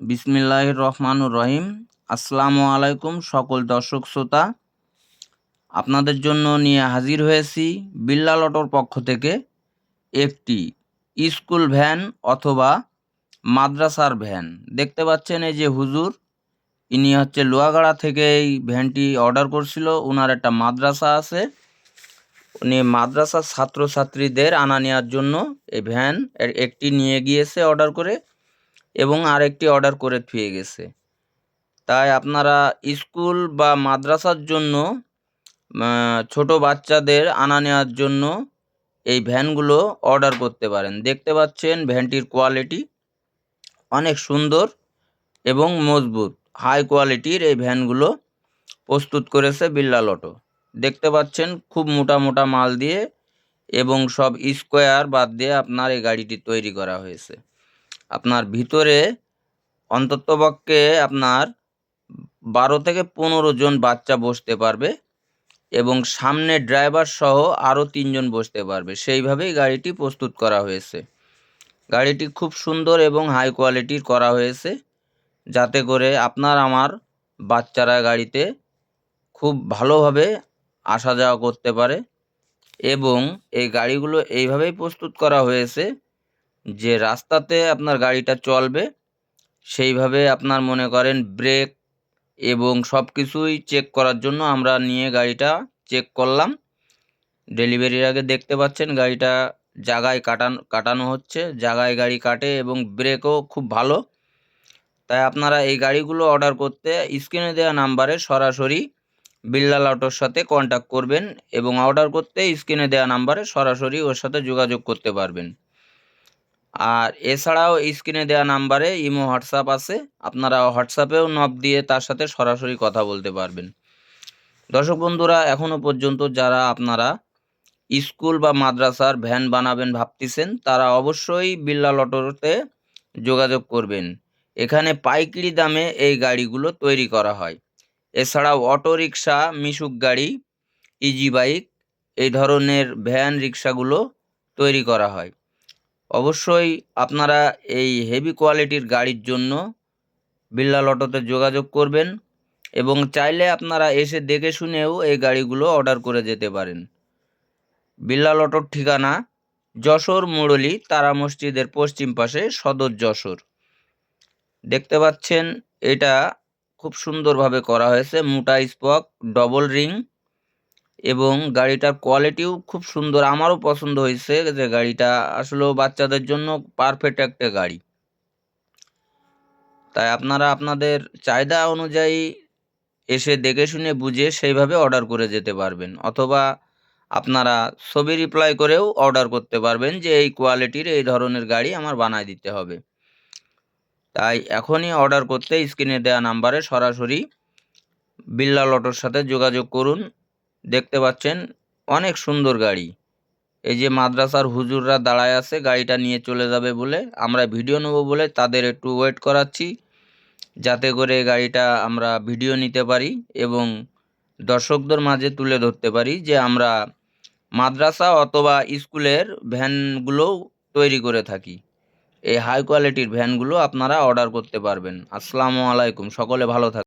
বিসমিল্লাহির রহমানুর রহিম। আসসালামু আলাইকুম সকল দর্শক শ্রোতা। আপনাদের জন্য নিয়ে হাজির হয়েছি বিল্লাল অটোর পক্ষ থেকে একটি স্কুল ভ্যান অথবা মাদ্রাসার ভ্যান। দেখতে পাচ্ছেন এই যে হুজুর, ইনি হচ্ছে লোয়াগাড়া থেকে এই ভ্যানটি অর্ডার করছিল। ওনার একটা মাদ্রাসা আছে। উনি মাদ্রাসার ছাত্রছাত্রীদের আনা নেওয়ার জন্য এই ভ্যান একটি নিয়ে গিয়েছে অর্ডার করে। এবং আরেকটি অর্ডার করে থুয়ে গেছে। তাই আপনারা স্কুল বা মাদ্রাসার জন্য ছোট বাচ্চাদের আনা নেওয়ার জন্য এই ভ্যানগুলো অর্ডার করতে পারেন। দেখতে পাচ্ছেন ভ্যানটির কোয়ালিটি অনেক সুন্দর এবং মজবুত। হাই কোয়ালিটির এই ভ্যানগুলো প্রস্তুত করেছে বিল্লাল অটো দেখতে পাচ্ছেন খুব মোটা মোটা মাল দিয়ে এবং সব স্কোয়ার বাদ দিয়ে আপনার এই গাড়িটি তৈরি করা হয়েছে। আপনার ভিতরে অন্ততপক্ষে আপনার বারো থেকে পনেরো জন বাচ্চা বসতে পারবে এবং সামনে ড্রাইভার সহ আরও তিনজন বসতে পারবে। সেইভাবেই গাড়িটি প্রস্তুত করা হয়েছে। গাড়িটি খুব সুন্দর এবং হাই কোয়ালিটির করা হয়েছে যাতে করে আপনার আমার বাচ্চারা গাড়িতে খুব ভালোভাবে আসা যাওয়া করতে পারে এবং এই গাড়িগুলো এইভাবেই প্রস্তুত করা হয়েছে যে রাস্তাতে আপনার গাড়িটা চলবে, সেইভাবে আপনার মনে করেন ব্রেক এবং সব কিছুই চেক করার জন্য আমরা নিয়ে গাড়িটা চেক করলাম। ডেলিভারির আগে দেখতে পাচ্ছেন গাড়িটা জায়গায় কাটান, কাটানো হচ্ছে, জায়গায় গাড়ি কাটে এবং ব্রেকও খুব ভালো। তাই আপনারা এই গাড়িগুলো অর্ডার করতে স্ক্রিনে দেওয়া নাম্বারে সরাসরি বিল্লাল অটোর সাথে কন্ট্যাক্ট করবেন এবং অর্ডার করতে স্ক্রিনে দেওয়া নাম্বারে সরাসরি ওর সাথে যোগাযোগ করতে পারবেন। আর এছাড়াও স্ক্রিনে দেওয়া নাম্বারে ইমো, হোয়াটসঅ্যাপ আছে। আপনারা হোয়াটসঅ্যাপেও নব দিয়ে তার সাথে সরাসরি কথা বলতে পারবেন। দর্শক বন্ধুরা এখনও পর্যন্ত যারা আপনারা স্কুল বা মাদ্রাসার ভ্যান বানাবেন ভাবতেছেন, তারা অবশ্যই বিল্লাল অটোতে যোগাযোগ করবেন। এখানে পাইকারি দামে এই গাড়িগুলো তৈরি করা হয়। এছাড়াও অটো রিক্সা মিশুক গাড়ি, ইজি বাইক, এই ধরনের ভ্যান রিক্সাগুলো তৈরি করা হয়। অবশ্যই আপনারা এই হেভি কোয়ালিটির গাড়ির জন্য বিল্লাল লটোতে যোগাযোগ করবেন এবং চাইলে আপনারা এসে দেখে শুনেও এই গাড়িগুলো অর্ডার করে যেতে পারেন। বিল্লাল লটোর ঠিকানা যশোর মুরলী তারা মসজিদের পশ্চিম পাশে সদর যশোর। দেখতে পাচ্ছেন এটা খুব সুন্দরভাবে করা হয়েছে, মোটা স্পক ডবল রিং এবং গাড়িটার কোয়ালিটিও খুব সুন্দর। আমারও পছন্দ হয়েছে যে গাড়িটা। আসলেও বাচ্চাদের জন্য পারফেক্ট একটা গাড়ি। তাই আপনারা আপনাদের চাহিদা অনুযায়ী এসে দেখে শুনে বুঝে সেইভাবে অর্ডার করে যেতে পারবেন। অথবা আপনারা ছবি রিপ্লাই করেও অর্ডার করতে পারবেন যে এই কোয়ালিটির এই ধরনের গাড়ি আমার বানায় দিতে হবে। তাই এখনই অর্ডার করতে স্ক্রিনে দেওয়া নাম্বারে সরাসরি বিল্লাল অটোর সাথে যোগাযোগ করুন। দেখতে পাচ্ছেন, অনেক সুন্দর গাড়ি। এই যে মাদ্রাসার হুজুররা দাঁড়ায় আছে, গাড়িটা নিয়ে চলে যাবে বলে আমরা ভিডিও নেব বলে তাদের একটু ওয়েট করাচ্ছি, যাতে করে গাড়িটা আমরা ভিডিও নিতে পারি এবং দর্শকদের মাঝে তুলে ধরতে পারি যে আমরা মাদ্রাসা অথবা স্কুলের ভ্যানগুলো তৈরি করে থাকি। এই হাই কোয়ালিটির ভ্যানগুলো আপনারা অর্ডার করতে পারবেন। আসসালামু আলাইকুম, সকলে ভালো থাকুন